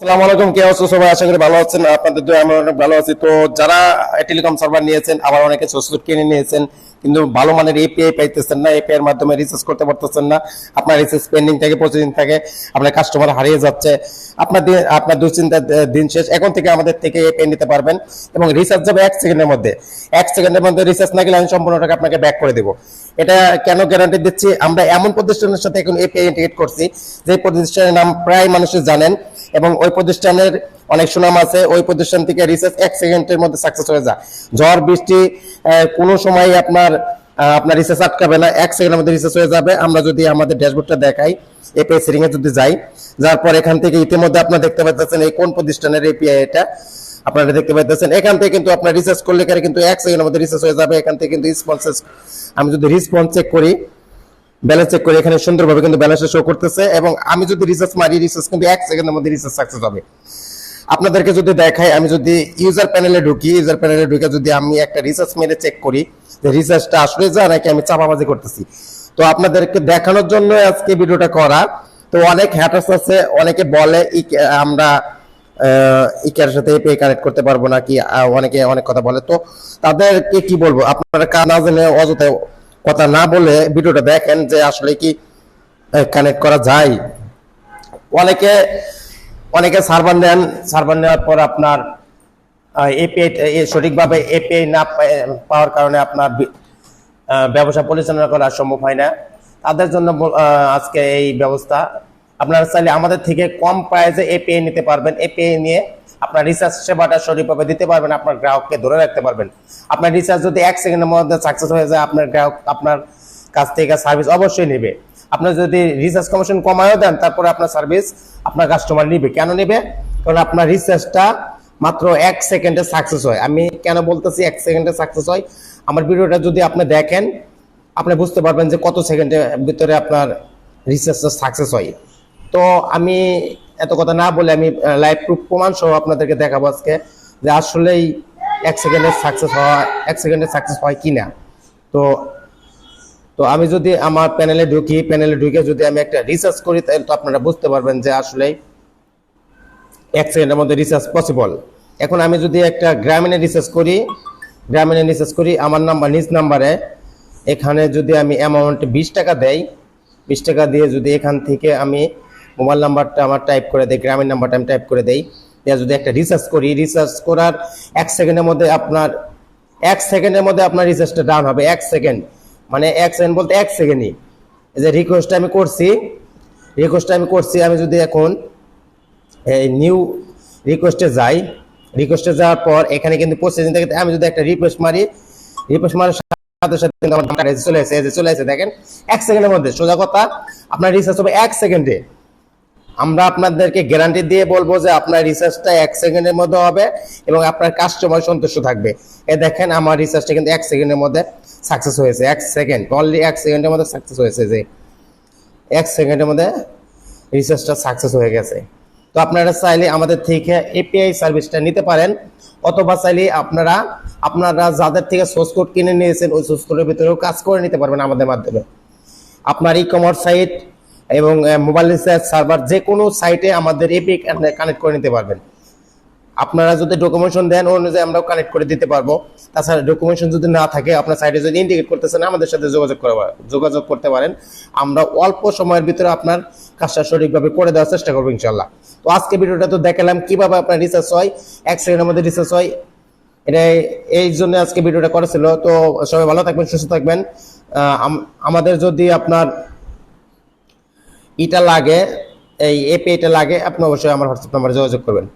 আসসালামু আলাইকুম, কে আছো সবাই আশা করি ভালো আছেন, আপনাদের আমরা অনেক ভালো আছি। তো যারা টেলিকম সার্ভার নিয়েছেন, আবার অনেকে কিনে নিয়েছেন, কিন্তু ভালো মানের এপিআই পাইতেছেন না এপিআই এর মাধ্যমে রিচার্জ করতে পারতেছেন না, আপনার রিচার্জ পেন্ডিং থাকে, প্রতিদিন থাকে, আপনার কাস্টমার হারিয়ে যাচ্ছে আপনার আপনার দিন শেষ, এখন থেকে আমাদের থেকে এপিআই নিতে পারবেন, এবং রিচার্জ যাবে এক সেকেন্ডের মধ্যে। এক সেকেন্ডের মধ্যে রিচার্জ না গেলে আমি সম্পূর্ণ টাকা আপনাকে ব্যাক করে দেবো। এটা কেন গ্যারান্টি দিচ্ছি? আমরা এমন প্রতিষ্ঠানের সাথে এখন এপিআই ইন্টিগ্রেট করছি, যে প্রতিষ্ঠানের নাম প্রায় মানুষের জানেন এবং ওই প্রতিষ্ঠানের অনেক সুনাম আছে, ওই প্রতিষ্ঠান থেকে রিসার্চ এক সেকেন্ডের মধ্যে সাকসেস হয়ে যায়। ঝড়, বৃষ্টি কোনো সময় আপনার আপনার রিসার্চ আটকাবে না, এক সেকেন্ডের মধ্যে রিসার্চ হয়ে যাবে। আমরা যদি আমাদের ড্যাশবোর্ডটা দেখাই এপিআই সেটিং এ যদি যাই, যার পর এখান থেকে ইতিমধ্যে আপনারা দেখতে পাচ্ছেন এই কোন প্রতিষ্ঠানের এপিআই এটা। আপনারা দেখতে পাচ্ছেন এখান থেকে কিন্তু আপনার রিসার্চ করলে কিন্তু এক সেকেন্ডের মধ্যে রিসার্চ হয়ে যাবে, এখান থেকে কিন্তু রেসপন্সেস আমি যদি রেসপন্স চেক করি ব্যালেন্স চেক করে এখানে সুন্দরভাবে কিন্তু ব্যালেন্সটা শো করতেছে এবং আমি যদি রিসার্চ মারি রিসার্চ কিন্তু এক সেকেন্ডের মধ্যে রিসার্চ সাকসেস হবে। আপনাদেরকে যদি দেখাই, আমি যদি ইউজার প্যানেলে ঢুকি ইউজার প্যানেলে ঢুকে যদি আমি একটা রিসার্চ মেরে চেক করি, যে রিসার্চটা আসলে যা নাকি আমি চাপাবাজি করতেছি। তো আপনাদেরকে দেখানোর জন্য আজকে ভিডিওটা করা। তো অনেক হ্যাটার্স আছে, অনেকে বলে আমরা ইকের সাথে এপিআই কানেক্ট করতে পারব না কি অনেকে অনেক কথা বলে। তো তাদেরকে কি বলব? আপনারা কা না জেনে, অযথায় কথা না বলে ভিডিওটা দেখেন যে আসলে কি কানেক্ট করা যায়। অনেকে অনেকে সার্ভার নেন, সার্ভার নেওয়ার পর আপনার এপিআই সঠিকভাবে এপিআই না পাওয়ার কারণে আপনার ব্যবসা পরিচালনা করা সম্ভব হয় না। তাদের জন্য আজকে এই ব্যবস্থা। আপনারা চাইলে আমাদের থেকে কম প্রাইসে এপিআই নিতে পারবেন। এপিআই নিয়ে আপনার রিচার্জ সেবাটা সঠিকভাবে দিতে পারবেন, আপনার গ্রাহককে ধরে রাখতে পারবেন। আপনার রিচার্জ যদি এক সেকেন্ডের মধ্যে সাকসেস হয়ে যায়, আপনার গ্রাহক আপনার কাছ থেকে সার্ভিস অবশ্যই নেবে। আপনার যদি রিচার্জ কমিশন কমায়ও দেন, তারপরে আপনার সার্ভিস আপনার কাস্টমার নিবে। কেন নেবে? কারণ আপনার রিচার্জটা মাত্র এক সেকেন্ডে সাকসেস হয়। আমি কেন বলতেছি এক সেকেন্ডে সাকসেস হয়? আমার ভিডিওটা যদি আপনি দেখেন, আপনি বুঝতে পারবেন যে কত সেকেন্ডের ভিতরে আপনার রিসার্চটা সাকসেস হয়। তো আমি এত কথা না বলে আমি লাইভ প্রুফ প্রমাণ সহ আপনাদেরকে দেখাবো আজকে যে আসলেই এক সেকেন্ডে সাকসেস হওয়া, এক সেকেন্ডে সাকসেস হয় কি না তো তো আমি যদি আমার প্যানেলে ঢুকি প্যানেলে ঢুকে যদি আমি একটা রিসার্চ করি, তাহলে তো আপনারা বুঝতে পারবেন যে আসলে এক সেকেন্ডের মধ্যে রিসার্চ পসিবল এখন আমি যদি একটা গ্রামীণে রিসার্চ করি, গ্রামীণে রিসার্চ করি, আমার নাম্বার নিজ নাম্বারে এখানে যদি আমি অ্যামাউন্ট বিশ টাকা দেই, বিশ টাকা দিয়ে যদি এখান থেকে আমি মোবাইল নাম্বারটা আমার টাইপ করে দেয় গ্রামের নাম্বারটা আমি টাইপ করে দেই। দিয়ে যদি একটা রিসার্চ করি রিসার্চ করার এক সেকেন্ডের মধ্যে আপনার, এক সেকেন্ডের মধ্যে আপনার রিসার্চটা ডাউন হবে, এক সেকেন্ড মানে এক সেকেন্ড বলতে এক সেকেন্ডই যে রিকোয়েস্টটা আমি করছি রিকোয়েস্টটা আমি করছি, আমি যদি এখন এই নিউ রিকোয়েস্টে যাই রিকোয়েস্টে যাওয়ার পর এখানে কিন্তু প্রসেসিং থেকে আমি যদি একটা রিকোয়েস্ট মারি রিকোয়েস্ট মারার সাথে সাথে কিন্তু আমার চলে যে চলে এসেছে দেখেন, এক সেকেন্ডের মধ্যে সোজা কথা, আপনার রিসার্চ হবে এক সেকেন্ডে আমরা আপনাদেরকে গ্যারান্টি দিয়ে বলব যে আপনার রিসার্চটা এক সেকেন্ডের মধ্যে হবে এবং আপনার কাস্টমার সন্তুষ্ট থাকবে। এ দেখেন আমার রিসার্চটা কিন্তু এক সেকেন্ডের মধ্যে সাকসেস হয়েছে। এক সেকেন্ড অনলি এক সেকেন্ডের মধ্যে সাকসেস হয়েছে যে। এক সেকেন্ডের মধ্যে রিসার্চটা সাকসেস হয়ে গেছে। তো আপনারা চাইলে আমাদের থেকে এপিআই সার্ভিসটা নিতে পারেন, অথবা চাইলে আপনারা আপনারা যাদের থেকে সোর্স কোড কিনে নিয়েছেন, ওই সোর্স কোডের ভিতরেও কাজ করে নিতে পারবেন আমাদের মাধ্যমে। আপনার ই কমার্স সাইট এবং মোবাইল রিসার্চ সার্ভার যে কোনো সাইটে আমাদের এপিআই কানেক্ট করে নিতে পারবেন। আপনারা যদি ডকুমেন্টেশন দেন অনুযায়ী আমরাও কানেক্ট করে দিতে পারব। তাছাড়া ডকুমেন্টেশন যদি না থাকে, আপনার সাইটে যদি ইন্ডিকেট করতেছেন আমাদের সাথে যোগাযোগ করে যোগাযোগ করতে পারেন। আমরা অল্প সময়ের ভিতরে আপনার কাজটা সঠিকভাবে করে দেওয়ার চেষ্টা করব ইনশাল্লাহ তো আজকে ভিডিওটা তো দেখালাম, কীভাবে আপনার রিসার্চ হয়, এক সেকেন্ডের মধ্যে রিসার্চ হয়। এটা এই জন্য আজকে ভিডিওটা করেছিল তো সবাই ভালো থাকবেন, সুস্থ থাকবেন। আমাদের যদি আপনার ইটা লাগে এই এপিআইটা লাগে আপনি অবশ্যই আমার হোয়াটসঅ্যাপ নাম্বারে যোগাযোগ করবেন।